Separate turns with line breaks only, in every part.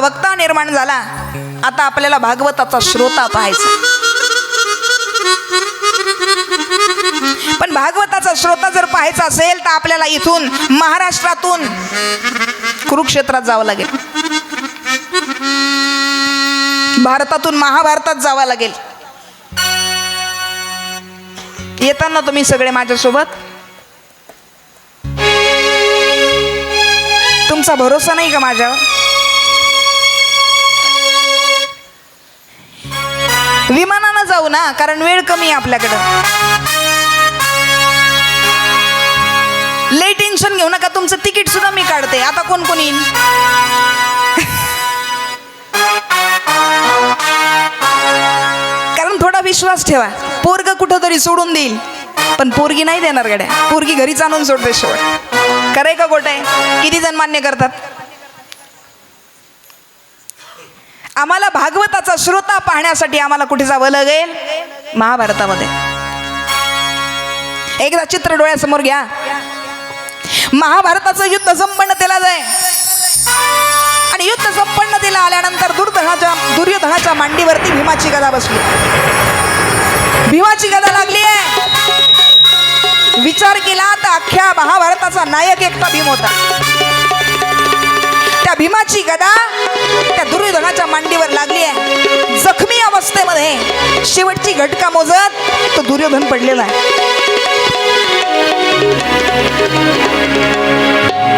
भागवताचा वक्ता निर्माण झाला आता आपल्याला भागवताचा श्रोता पाहायचा. पण भागवताचा श्रोता जर पाहायचा असेल तर आपल्याला इथून महाराष्ट्रातून कुरुक्षेत्रात जावं लागेल. भारतातून महाभारतात जावं लागेल. येताना तुम्ही सगळे माझ्यासोबत. तुमचा भरोसा नाही का माझ्यावर? विमानानं जाऊ ना कारण वेळ कमी आहे आपल्याकडं. लई टेन्शन घेऊ नका तुमचं तिकीट सुद्धा मी काढते. आता कोण कोण येईल? कारण थोडा विश्वास ठेवा. पोरग कुठं तरी सोडून देईल. पण पोरगी नाही देणार गड्या. पोरगी घरीच आणून सोडते शेवट. करे का गोटे किती जण मान्य करतात? आम्हाला भागवताचा श्रोता पाहण्यासाठी आम्हाला कुठे जावं लागेल? महाभारतामध्ये. एकदा चित्र डोळ्यासमोर घ्या. महाभारताचं युद्ध संपन्नतेला जाय आणि युद्ध संपन्नतेला आल्यानंतर दुर्धनाच्या दुर्योधनाच्या मांडीवरती भीमाची गदा बसली. भीमाची गदा लागली आहे. विचार केला तर अख्ख्या महाभारताचा नायक एकटा भीम होता. त्या भीमाची गदा त्या दुर्योधनाच्या मांडीवर लागली आहे. जखमी अवस्थेमध्ये शेवटची घटका मोजत तो दुर्योधन पडलेला आहे.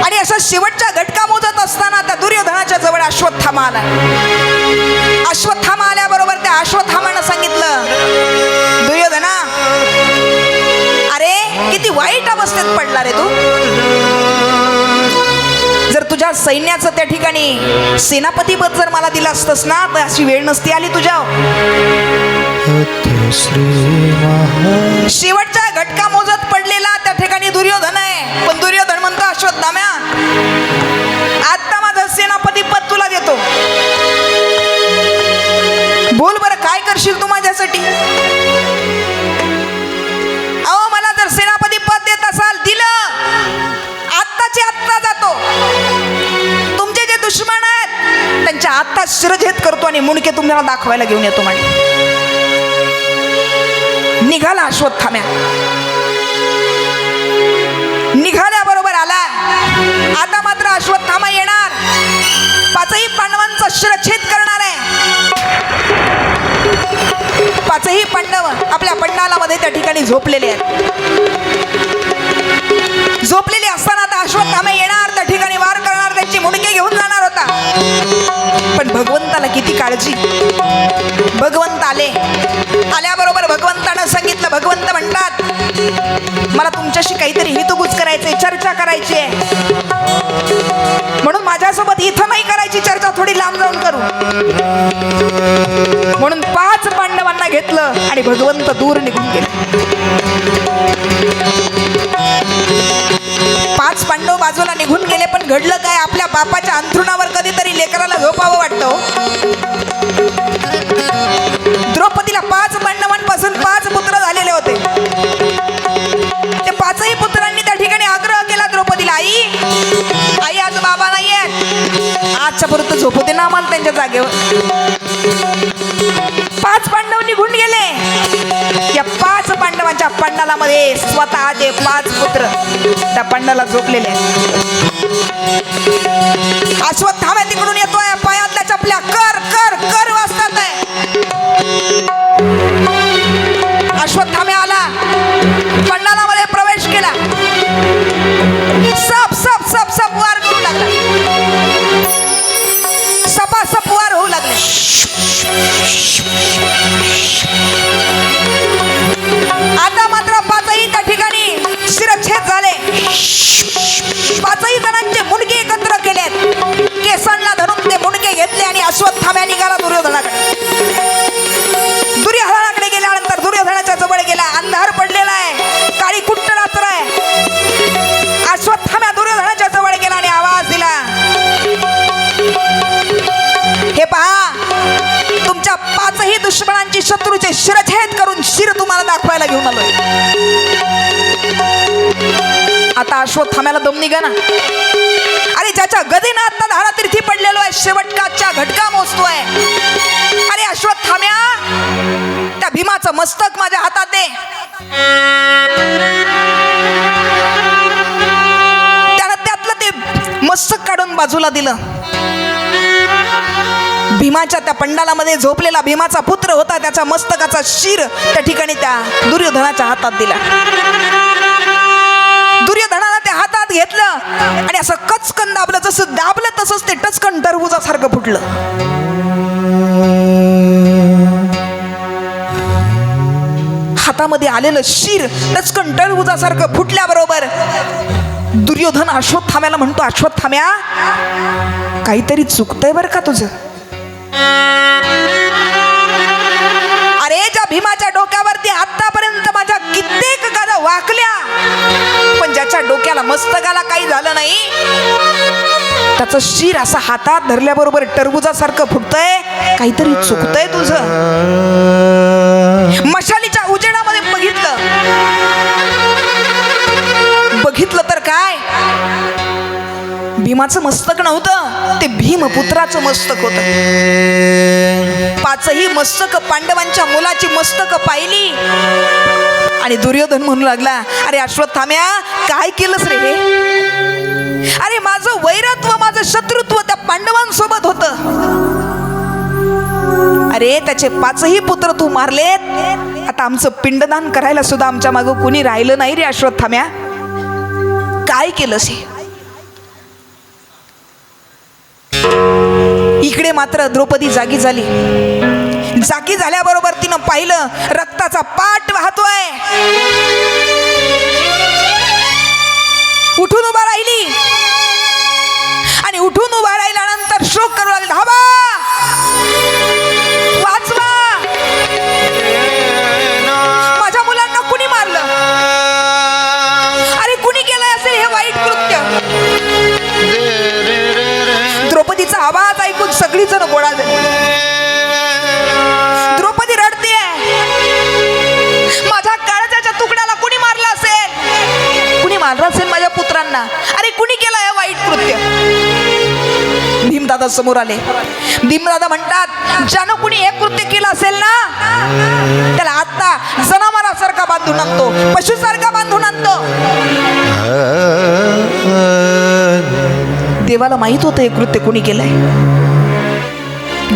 आणि असा शेवटच्या घटका मोजत असताना त्या दुर्योधनाच्या जवळ अश्वत्थामा आला. अश्वत्थामा आल्याबरोबर त्या अश्वत्थामानं सांगितलं दुर्योधना अरे किती वाईट अवस्थेत पडला रे तू. जर तुझ्या सैन्याचं त्या ठिकाणी सेनापती पद जर मला दिलं असतस ना तर अशी वेळ नसती आली तुझ्या शेवटच्या घटका मोजत पडलेला त्या ठिकाणी दुर्योधन आहे. पण दुर्योधन म्हणतो अश्वत्थाम्या आता माझं सेनापती पद तुला देतो. बोल बरं काय करशील तू माझ्यासाठी? अहो मला जर सेनापती पद देत असाल दिलं. आत्ताची आत्ता जातो. दुश्मन आहेत. त्यांच्या आत्ता शिरझेद करतो आणि मुंडके तुम्हाला दाखवायला घेऊन येतो म्हणे. निघाला अश्वत्थाम्या. निघाल्याबरोबर आला आता मात्र अश्वत्थामा येणार. पाचही पांडवांचा शिरछेद करणार आहे. पाचही पांडव आपल्या पंडालामध्ये त्या ठिकाणी झोपलेले आहेत. झोपलेले असताना आता अश्वत्थामा येणार त्या ठिकाणी वार करणार त्यांची मुंडके घेऊन जाणार. पण भगवंताला किती काळजी? भगवंत आले. आल्याबरोबर भगवंतानं सांगितलं भगवंत म्हणतात मला तुमच्याशी काहीतरी हितगुज करायचंय चर्चा करायची आहे म्हणून माझ्यासोबत इथं नाही करायची चर्चा थोडी लांब जाऊन करू. म्हणून पाच पांडवांना घेतलं आणि भगवंत दूर निघून गेले. पाच पांडव बाजूला निघून गेले पण घडलं काय? आपल्या बापाच्या अंथरुणावर कधी लेकराला झोपावं वाटतं. द्रौपदीला पाच पांडवांपासून पाच पुत्र झालेले होते. ते पाचही पुत्रांनी त्या ठिकाणी आग्रह केला द्रौपदीला आई आई आज बाबा नाही आहेत आजच्या परत झोपू दे ना आम्हाला त्यांच्या जागेवर. पाच पांडव निघून गेले. या पाच पांडवांच्या पंडालामध्ये स्वतःचे पाच पुत्र त्या पंडाला झोपलेले आहेत. अश्वत्थामा तिकडून अश्व थांब्याला दम निघा ना. अरे ज्याच्या गदीनं आता धारा तिर्थी पडलेलो आहे शेवटकाच्या घटका मोजतोय. अरे अश्वत्थाम्या त्या भीमाचं मस्तक माझ्या हातात दे. त्यातलं ते मस्तक काढून बाजूला दिलं. भीमाच्या त्या पंडालामध्ये झोपलेला भीमाचा पुत्र होता त्याच्या मस्तकाचा शिर त्या ठिकाणी त्या दुर्योधनाच्या हातात दिला. हातात घेतलं आणि असं कचकन दाबलं जसं दाबलं तसंच ते टचकन टरबुजासारखं फुटलं. हातामध्ये आलेलं शिर टचकन टरबुजासारखं फुटल्याबरोबर दुर्योधन अश्वत्थाम्याला म्हणतो अश्वत्थाम्या काहीतरी चुकतंय बरं का तुझं? भीमाच्या डोक्यावरती आतापर्यंत माझ्या कित्येक गादा वाकल्या. पण ज्याच्या डोक्याला मस्तकाला काही झालं नाही त्याचं शिर असं हातात धरल्याबरोबर टरबुजासारखं फुटतंय. काहीतरी चुकतंय तुझं. मशालीच्या उजेडामध्ये बघितलं. बघितलं तर काय? भीमाचं मस्तक नव्हतं ते भीमपुत्राचं मस्तक होतं. पाचही मस्तक पांडवांच्या मुलाची मस्तक पाहिली. आणि दुर्योधन म्हणू लागला अरे अश्वत्थाम्या काय केलंस रे हे? अरे माझं वैरत्व माझं शत्रुत्व त्या पांडवांसोबत होत. अरे त्याचे पाचही पुत्र तू मारलेत. आता आमचं पिंडदान करायला सुद्धा आमच्या मागं कुणी राहिलं नाही रे अश्वत्थाम्या काय केलंस हे? इकडे मात्र द्रौपदी जागी झाली. जागी झाल्याबरोबर तिनं पाहिलं रक्ताचा पाट वाहतोय. उठून उभा राहिली. आणि उठून उभा राहिल्यानंतर शोक करू लागली. धाबा सगळी जण गोळा द्रौपदी रडते माझ्या काळजाच्या तुकड्याला कुणी मारलं असेल? कुणी मारलं असेल माझ्या पुत्रांना? अरे कुणी केलं हे वाईट कृत्य? भीमदादा समोर आले. भीमदादा म्हणतात ज्यानं कुणी हे कृत्य केलं असेल ना त्याला आता जनावरासारखा बांधून आणतो पशुसारखा बांधून आणतो. देवाला माहीत होतं हे कृत्य कुणी केलंय?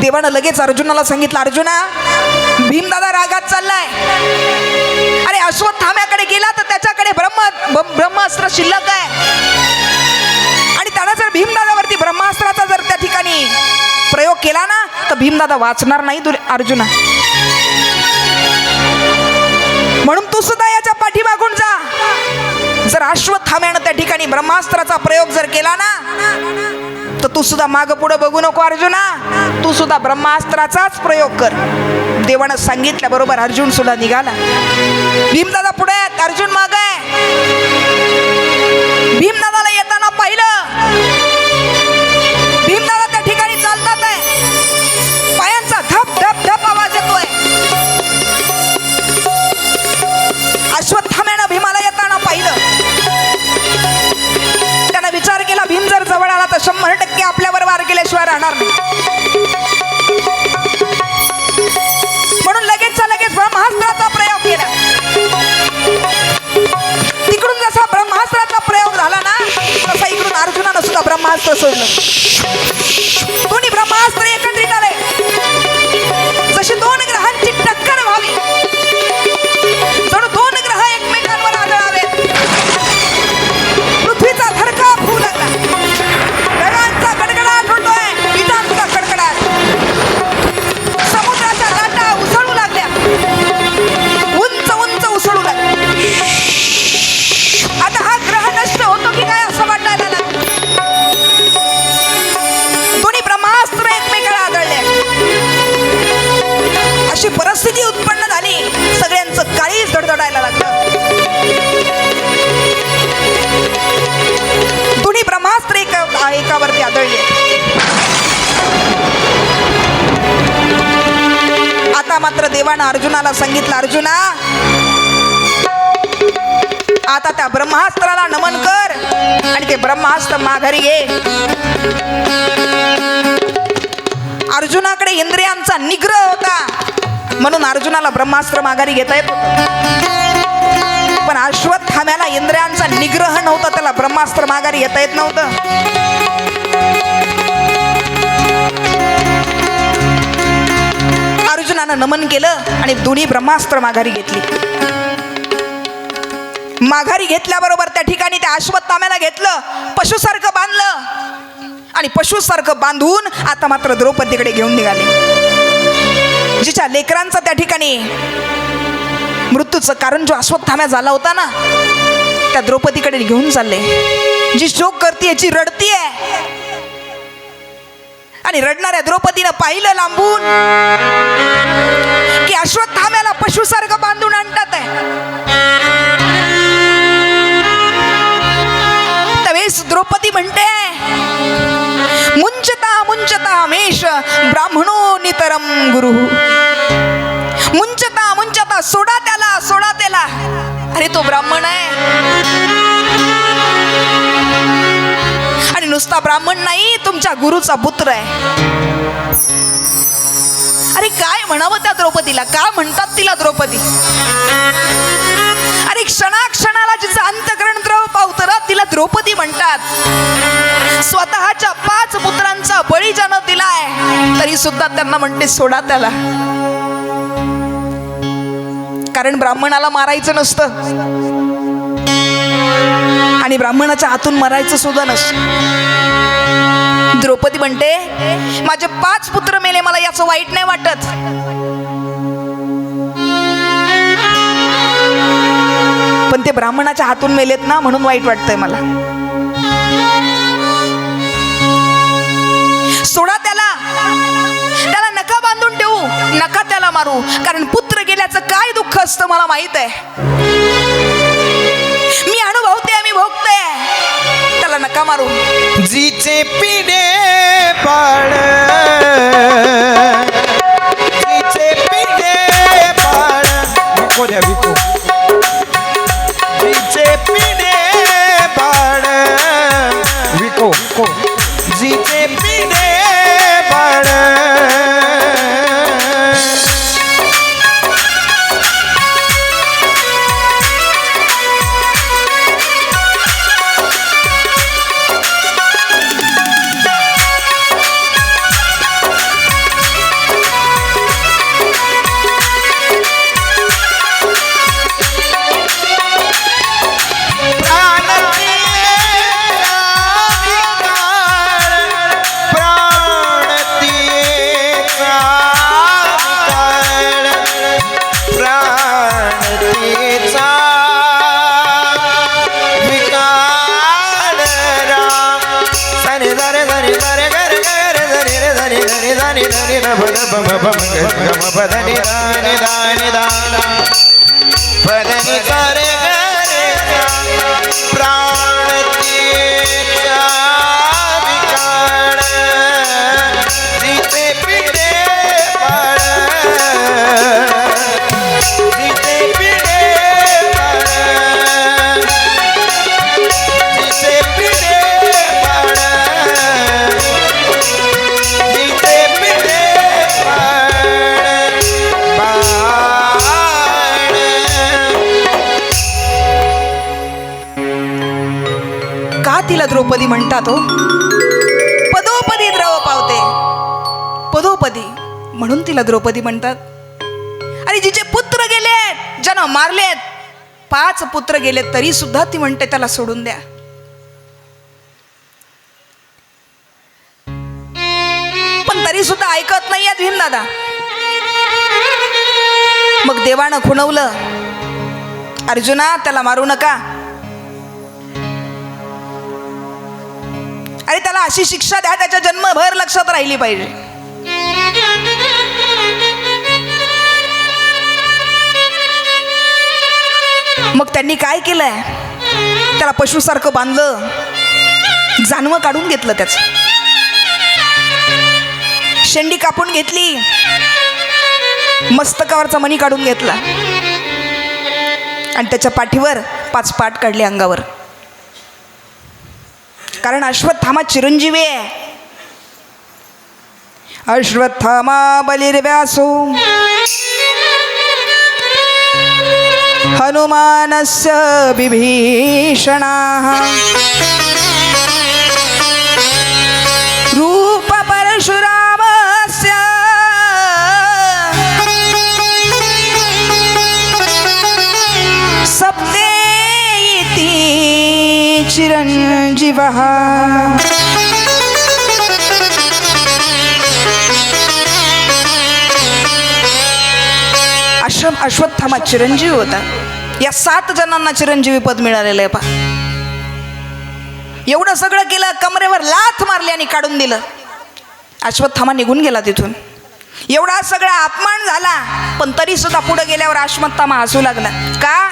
देवानं लगेच अर्जुनाला सांगितलं अर्जुना भीमदादा रागात चाललाय. अरे अश्वत्थाम्याकडे गेला तर त्याच्याकडे ब्रह्म ब- ब्रह्मास्त्र शिल्लक आहे. आणि त्यानं जर भीमदादावरती ब्रह्मास्त्राचा जर त्या ठिकाणी प्रयोग केला ना तर भीमदादा वाचणार नाही तुला अर्जुना. म्हणून तू सुद्धा याच्या पाठीमागून जा. जर अश्वत्थाम्यानं त्या ठिकाणी ब्रह्मास्त्राचा प्रयोग जर केला ना तर तू सुद्धा माग पुढे बघू नको अर्जुना. तू सुद्धा ब्रह्मास्त्राचाच प्रयोग कर. देवानं सांगितल्याबरोबर अर्जुन सुद्धा निघाला. भीमदादा पुढे आहेत, अर्जुन माग आहे. आपल्यावर केल्याशिवाय राहणार नाही. म्हणून लगेचचा लगेच ब्रह्मास्त्राचा प्रयोग केला. तिकडून जसा ब्रह्मास्त्राचा प्रयोग झाला ना तसा इकडून अर्जुनानं सुद्धा ब्रह्मास्त्र सोडलं. दोन्ही ब्रह्म आता मात्र देवानं अर्जुनाला सांगितलं अर्जुना आता त्या ब्रह्मास्त्राला नमन कर आणि ते ब्रह्मास्त्र माघारी घे अर्जुनाकडे इंद्रियांचा निग्रह होता. म्हणून अर्जुनाला ब्रह्मास्त्र माघारी घेता येत होतं. पण अश्वत्थाम्याला इंद्रियांचा निग्रह नव्हता त्याला ब्रह्मास्त्र माघारी घेता येत नव्हतं. अर्जुनानं नमन केलं आणि दोन्ही ब्रह्मास्त्र माघारी घेतली. माघारी घेतल्याबरोबर त्या ठिकाणी त्या अश्वत्थाम्याला घेतलं पशुसारखं बांधलं आणि पशुसारखं बांधून आता मात्र द्रौपदीकडे घेऊन निघाले. जिच्या लेकरांचा त्या ठिकाणी मृत्यूचं कारण जो अश्वत्थाम्या झाला होता ना त्या द्रौपदीकडे घेऊन चालले. जी शोक करते जी रडतीये आणि रडणाऱ्या द्रौपदीनं पाहिलं लांबून की अश्वत्थाम्याला पशुसारखं बांधून आणतात आहे. त्यावेळेस द्रौपदी म्हणते मुंचता मुंचता मेष ब्राह्मणो नितरम गुरु. मुंचता मुंचता सोडा त्याला सोडा त्याला. अरे तो ब्राह्मण आहे. आणि नुसता ब्राह्मण नाही तुमच्या गुरुचा पुत्र आहे. अरे काय म्हणावं त्या द्रौपदीला? का म्हणतात तिला द्रौपदी? अरे क्षणाक्षणाला जिचं अंतकरण द्रव पावतं तिला द्रौपदी म्हणतात. स्वतःच्या पाच पुत्रांचा बळी ज्यानं दिलाय तरी सुद्धा त्यांना म्हणते सोडा त्याला. कारण ब्राह्मणाला मारायचं नसतं. आणि ब्राह्मणाच्या हातून मरायचं सुद्धा नस. द्रौपदी म्हणते माझे पाच पुत्र मेले मला याचं वाईट नाही वाटत. पण ते ब्राह्मणाच्या हातून मेलेत ना म्हणून वाईट वाटतंय मला. सोडा त्याला. त्याला नका बांधून ठेवू नका त्याला मारू. कारण पुत्र गेल्याचं काय दुःख असतं मला माहीत आहे. त्याला नका मारू।
जीचे पिढे पाड। जीचे पिढे पाड। विको గమపదని దాని
దాని దానా द्रौपदी म्हणतात हो. पदोपदी द्रव पावते. पदोपदी म्हणून तिला द्रौपदी म्हणतात. आणि जिचे पुत्र गेले ज्यानं मारलेत पाच पुत्र गेले तरी सुद्धा ती म्हणते त्याला सोडून द्या. पण तरी सुद्धा ऐकत नाहीयेत भीम दादा मग देवानं खुणवलं. अर्जुना त्याला मारू नका. आणि त्याला अशी शिक्षा द्या त्याच्या जन्मभर लक्षात राहिली पाहिजे. मग त्यांनी काय केलंय? त्याला पशुसारखं बांधलं जानवं काढून घेतलं त्याच. शेंडी कापून घेतली मस्तकावरचा मणी काढून घेतला. आणि त्याच्या पाठीवर पाच पाट काढले अंगावर. कारण अश्वत्थामा चिरंजीवी आहे. अश्वत्थामा बलिर्व्यासो. हनुमानस्य विभीषणाः. रूप परशुरामस्य सप्ते इति चिरञ्जीवः अश्व अश्वत्थामा चिरंजीवी होता. या सात जणांना चिरंजीवी पद मिळालेलं आहे पा एवढं सगळं केलं कमरेवर लाथ मारली आणि काढून दिलं. अश्वत्थामा निघून गेला तिथून. एवढा सगळा अपमान झाला पण तरी सुद्धा पुढे गेल्यावर अश्वत्थामा हसू लागला. का?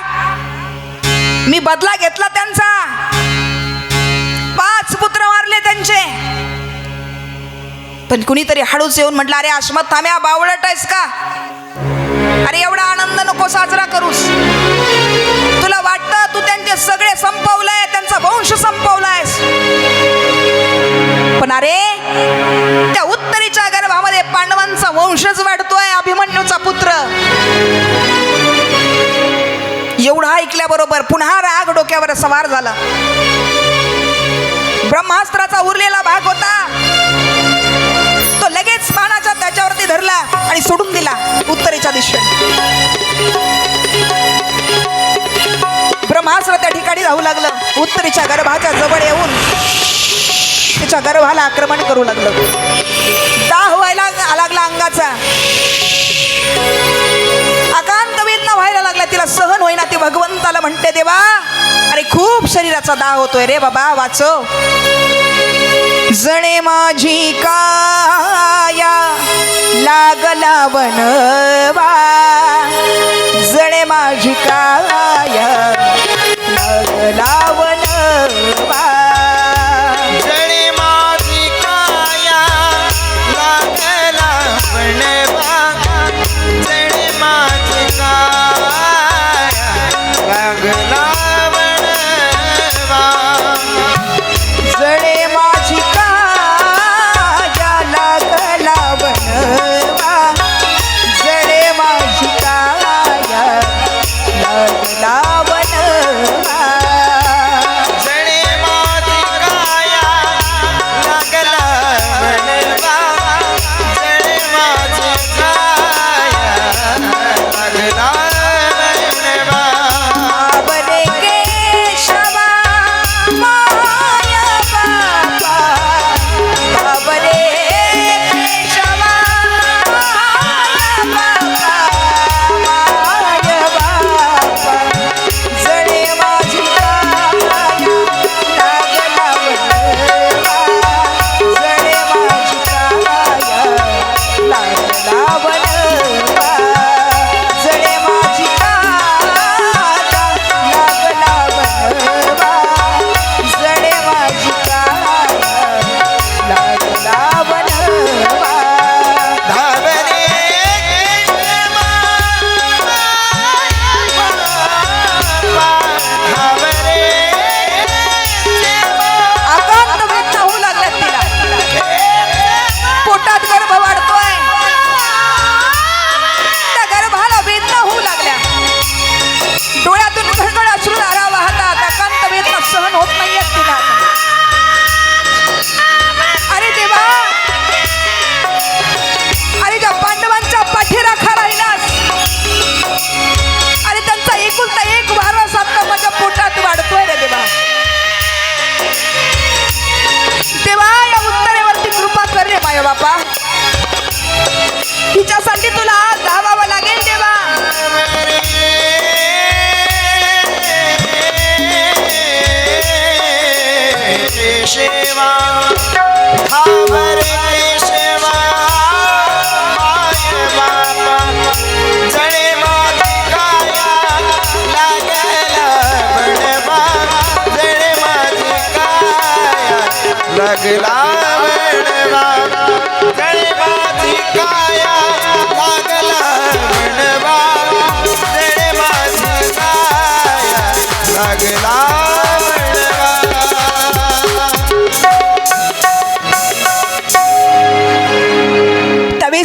मी बदला घेतला त्यांचा. पण कुणीतरी हळूच येऊन म्हटलं अरे अश्वत्थाम्या बावळट आहेस का? अरे एवढा आनंद नको साजरा करूस. तुला वाटतं तू त्यांचे सगळे संपवलंय त्यांचा वंश संपवलायस. पण अरे त्या उत्तरीच्या गर्भामध्ये पांडवांचा वंशच वाढतोय अभिमन्यूचा पुत्र. एवढा ऐकल्याबरोबर पुन्हा राग डोक्यावर सवार झाला. ब्रह्मास्त्राचा उरलेला भाग होता. त्याच्यावरती धरला आणि सोडून दिला उत्तरेच्या दिशेने. ब्रह्मास्त्र त्या ठिकाणी जाऊ लागलं. उत्तरेच्या गर्भाच्या जवळ येऊन तिच्या गर्भाला आक्रमण करू लागलं. दाह व्हायला लागला अंगाचा. आकांत वेदना व्हायला लागल्या तिला सहन होईना ती भगवंताला म्हणते देवा अरे खूप शरीराचा दाह होतोय रे बाबा वाचव. जणे माझी काया लागला वनवा जणे माझी काया लागला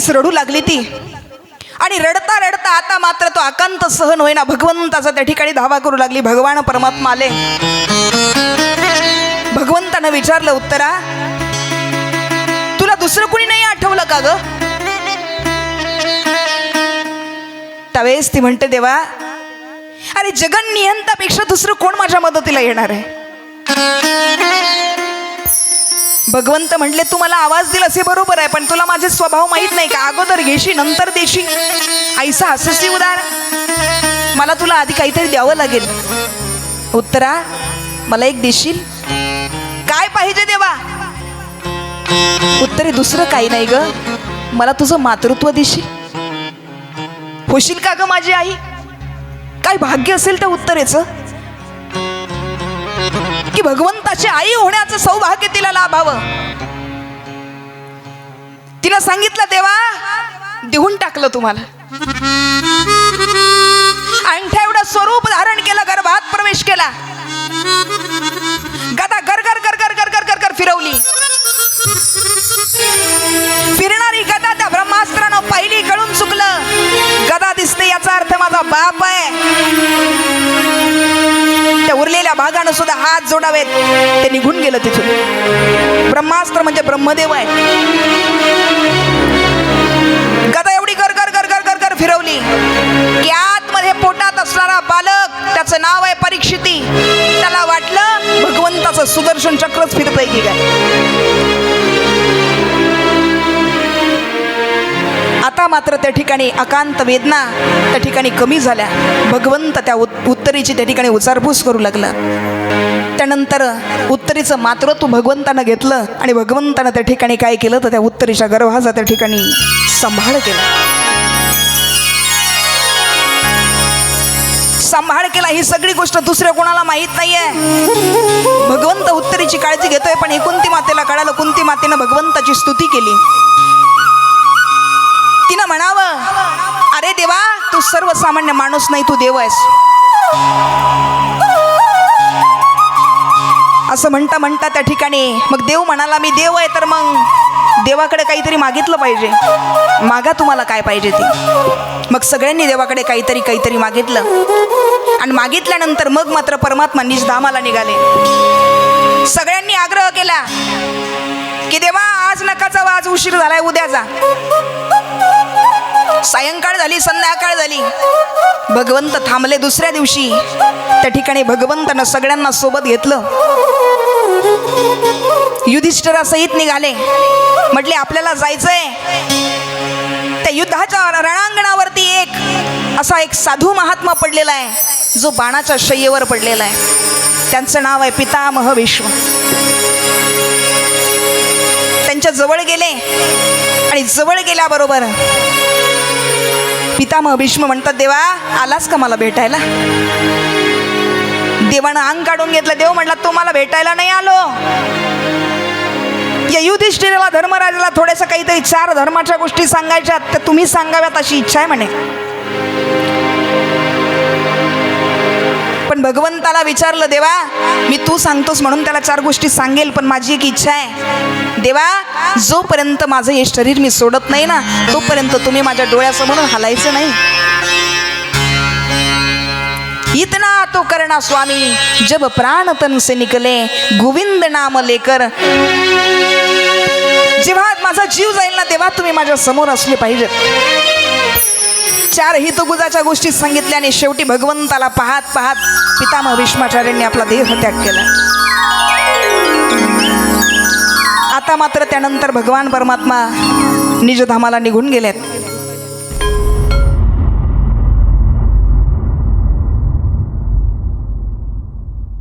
रडू लागली ती. आणि रडता रडता आता मात्र तो आकांत सहन होईना. भगवंताचा त्या ठिकाणी धावा करू लागली. भगवान परमात्मा आले. भगवंतानं विचारलं उत्तरा तुला दुसरं कुणी नाही आठवलं का ग? त्यावेळेस ती म्हणते देवा अरे जगन नियंतापेक्षा दुसरं कोण माझ्या मदतीला येणार आहे? भगवंत म्हटले तू मला आवाज दिलास असे बरोबर आहे पण तुला माझे स्वभाव माहीत नाही का? अगोदर घेशी नंतर देशी. आईसा अससी उदार मला तुला आधी काहीतरी द्यावं लागेल. उत्तरा मला एक देशील? काय पाहिजे देवा? उत्तरे दुसरं काही नाही ग. मला तुझं मातृत्व देशील? होशील का ग माझी आई? काय भाग्य असेल त्या उत्तरेचं? की भगवंताची आई होण्याचं सौभाग्य तिला लाभावं. तिनं सांगितलं देवा देऊन टाकलं तुम्हाला. अंगठ्या एवढं स्वरूप धारण केलं गर्भात प्रवेश केला. गदा गर गर गर गर गर गर गर फिरवली. फिरणारी गदा त्या ब्रह्मास्त्रानं पहिली गळून चुकलं. गदा दिसते याचा अर्थ माझा बाप आहे. उरलेल्या भागानं सुद्धा हात जोडावेत. ते निघून गेलं तिथून. ब्रह्मास्त्र म्हणजे ब्रह्मदेव आहे गदा एवढी गर गर गर गर गर कर फिरवली. की आतमध्ये पोटात असणारा बालक त्याचं नाव आहे परीक्षिती. त्याला वाटलं भगवंताचं सुदर्शन चक्रच फिरतंय की काय? आता मात्र त्या ठिकाणी अकांत वेदना त्या ठिकाणी कमी झाल्या. भगवंत त्या उत्तरीची उत्तरेची त्या ठिकाणी उचारपूस करू लागला. त्यानंतर उत्तरेचं मातृत्व भगवंतानं घेतलं आणि भगवंतानं त्या ठिकाणी काय केलं? तर त्या उत्तरेच्या गर्भाचा त्या ठिकाणी सांभाळ केला. सांभाळ केला ही सगळी गोष्ट दुसऱ्या कोणाला माहीत नाहीये. भगवंत उत्तरेची काळजी घेतोय पण हे कुंती मातेला कळालं. कुंती मातेनं भगवंताची स्तुती केली. तिनं म्हणावं अरे देवा तू सर्वसामान्य माणूस नाही तू देव आहेस. असं म्हणता म्हणता त्या ठिकाणी मग देव म्हणाला मी देव आहे तर मग देवाकडे काहीतरी मागितलं पाहिजे. मागा तुम्हाला काय पाहिजे ते. मग सगळ्यांनी देवाकडे काहीतरी काहीतरी मागितलं. आणि मागितल्यानंतर मग मात्र परमात्मा निज धामाला निघाले. सगळ्यांनी आग्रह केला की देवा आज नका जावा आज उशीर झालाय उद्या जा. सायंकाळ झाली संध्याकाळ झाली. भगवंत थांबले दुसऱ्या दिवशी. त्या ठिकाणी भगवंतानं सगळ्यांना सोबत घेतलं. युधिष्ठिरासहित निघाले. म्हटले आपल्याला जायचंय. त्या युद्धाच्या रणांगणावरती एक असा एक साधू महात्मा पडलेला आहे जो बाणाच्या शय्येवर पडलेला आहे. त्यांचं नाव आहे पितामह विश्व त्यांच्या जवळ गेले. आणि जवळ गेल्याबरोबर पितामह भीष्म म्हणतात देवा आलास का मला भेटायला? देवानं अंग काढून घेतलं. देव म्हटला तो मला भेटायला नाही आलो. या युधिष्ठिराला धर्मराजाला थोड्याशा काहीतरी चार धर्माच्या गोष्टी सांगायच्या त्या तुम्ही सांगाव्यात अशी इच्छा आहे म्हणे. पण भगवंताला विचारलं देवा मी तू सांगतोस म्हणून त्याला चार गोष्टी सांगेल पण माझी एक इच्छा आहे. देवा जोपर्यंत माझं हे शरीर मी सोडत नाही ना तोपर्यंत तुम्ही माझ्या डोळ्यासमोरून हलायचं नाही. इतना तो करणा स्वामी जब प्राण तन से निकले गोविंद नाम लेकर. जेव्हा माझा जीव जाईल ना तेव्हा तुम्ही माझ्यासमोर असले पाहिजेत. चार हितगुजाच्या गोष्टी सांगितल्या आणि शेवटी भगवंताला पाहत पाहत पितामह भीष्माचार्यांनी आपला देह त्याग केला. आता मात्र त्यानंतर भगवान परमात्मा निजधामाला निघून गेलेत.